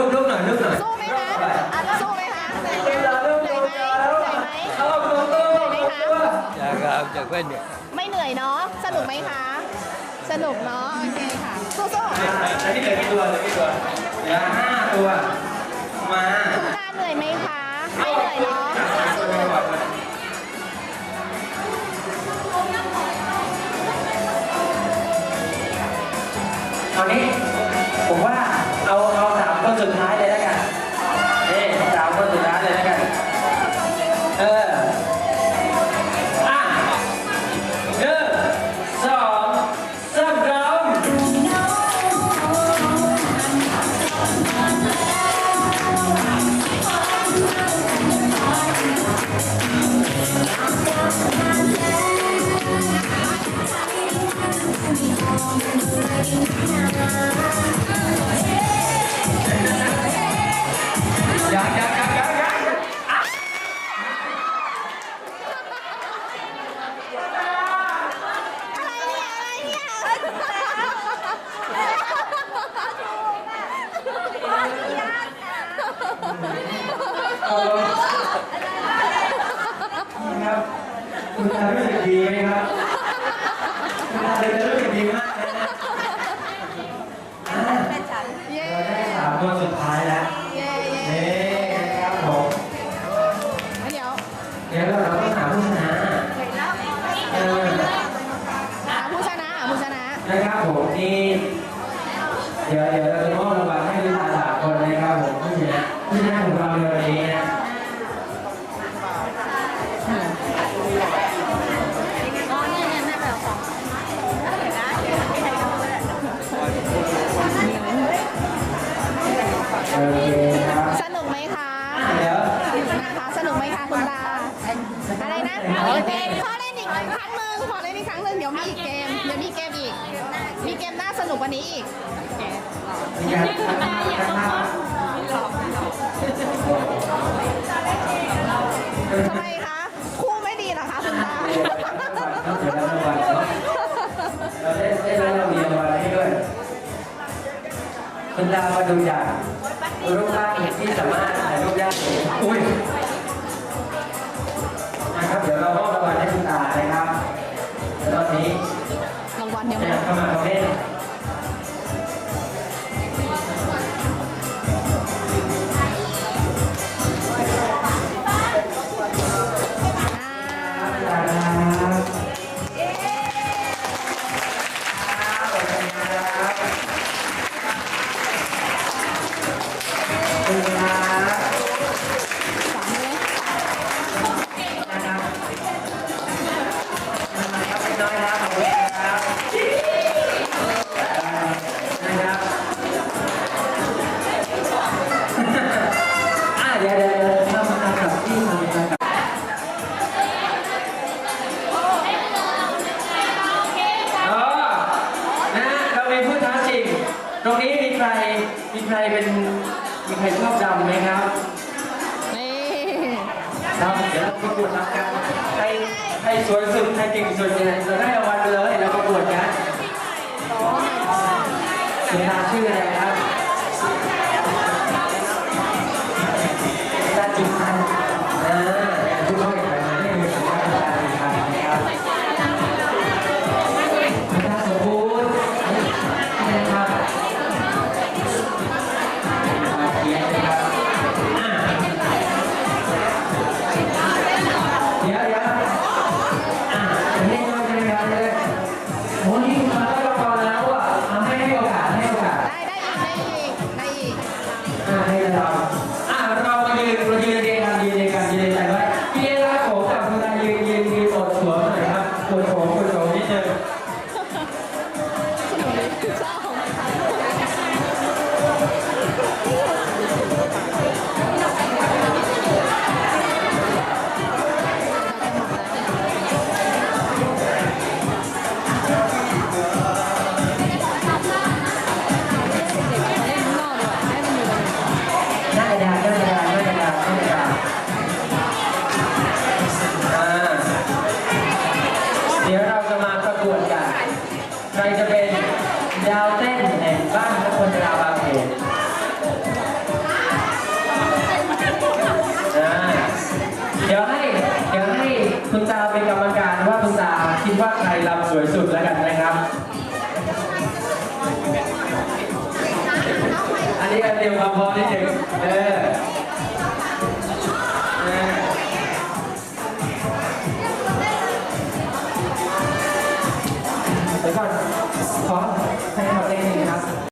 ลูกลูกหน่อยลูกหน่อยสู้ไหมคะอะสู้ไหมคะเวลาลูกเหนื่โดอยนไหมยาแล้วเหนื่อยไหมเอาตัวตัวตัวอยากเอาจากเพื่อนเนี่ยไม่เหนื่อยเนาะ สนุกไหมคะ สนุกเนาะ โอเคค่ะ สู้ๆอันนี้เหลือกี่ตัวเหลือกี่ตัวเหลือห้าตัว มาคุณตาเหนื่อยไหมคะ ไม่เหนื่อยเนาะตอนนี้ผมว่าเอาเอา สุดท้ายเลยแล้วกันนี่ ครับ คุณตารู้สึกดีไหมครับคุณตาเลยรู้สึกดีมากเลยนะอะเราได้สามคนสุดท้ายแล้วเย้เย้นี่ครับผมเดี๋ยวเดี๋ยวเราต้องหาผู้ชนะเออหาผู้ชนะหาผู้ชนะนะครับผมนี่เดี๋ยวเดี๋ยวเราจะมอบรางวัลให้ลูกค้าสามคนนะครับผมผู้ชนะผู้ชนะของเราในวันนี้ เกมน่าสนุกกว่านี้อีกอยากทำอยากทำทำไมคะ คู่ไม่ดีเหรอคะคุณตาเดี๋ยวเรารางวัลเนาะเราได้ได้รับรางวัลรางวัลให้ด้วยคุณดาวมาดูอย่างรูปร่างที่สามารถถ่ายรูปได้อุ้ย มีใครเป็นมีใครชอบดำไหมครับนี่ครับเดี๋ยวเราประกวดรับกันใครใครสวยสุดใครเก่งสุดเนี่ยเราได้รางวัลไปเลยเราประกวดกันเวลาชื่ออะไรครับ อันเดียวความพอนิดนึงเออ